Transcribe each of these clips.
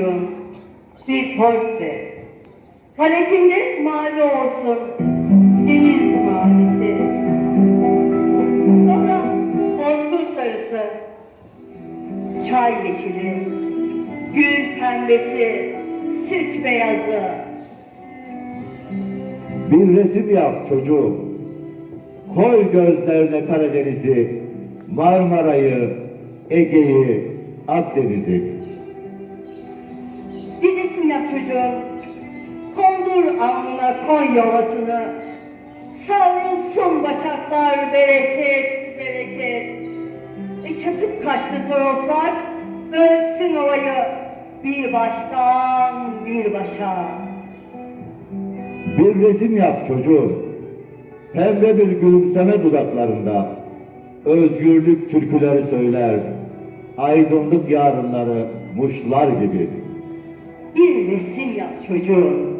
çocuğum. Bir portre. Paletinde mavi olsun. Deniz mavisi. Sonra bozkır sarısı. Çay yeşili. Gül pembesi. Süt beyazı. Bir resim yap çocuğum. Koy gözlerine Karadeniz'i, Marmara'yı, Ege'yi, Akdeniz'i. Çocuğum. Kondur alnına Konya Ovası'nı. Savrulsun başaklar bereket bereket. E çatıp kaçtı toroslar. Bölsün ovayı bir baştan bir başa. Bir resim yap çocuğum. Pembe bir gülümseme dudaklarında. Özgürlük türküleri söyler. Aydınlık yarınları muşlar gibi. Bir resim yap çocuğum.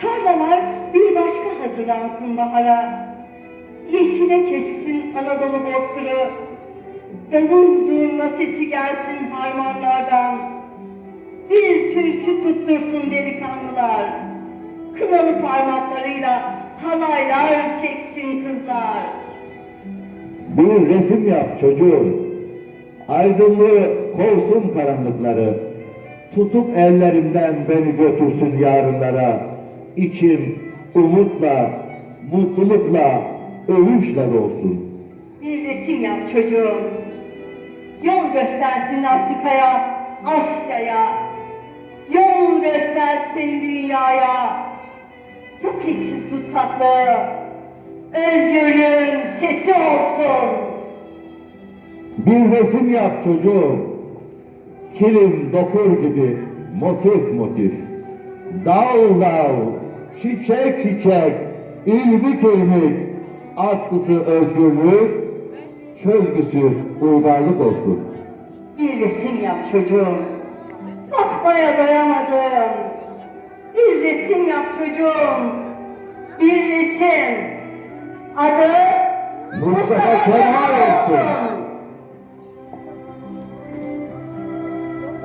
Tarlalar bir başka hazırlansın bahara. Yeşile kessin Anadolu bozkırı. Davul zurna sesi gelsin harmanlardan. Bir türkü tuttursun delikanlılar. Kınalı parmaklarıyla halaylar çeksin kızlar. Bir resim yap çocuğum. Aydınlığı kovsun karanlıkları. Tutup ellerimden beni götürsün yarınlara. İçim umutla, mutlulukla, övünçle dolsun. Bir resim yap çocuğum. Yol göstersin Afrika'ya, Asya'ya. Yol göstersin dünyaya. Yok etsin tutsaklığı. Özgürlüğün sesi olsun. Bir resim yap çocuğum. Kilim dokur gibi motif motif. Dağ dağ, çiçek çiçek, ilmik ilmik. Atlısı özgürlük, çözgüsü uygarlık olsun. Bir yap çocuğum. Bakmaya doyamadım. Bir resim yap çocuğum. Bir resim. Adı Mustafa Kemal olsun.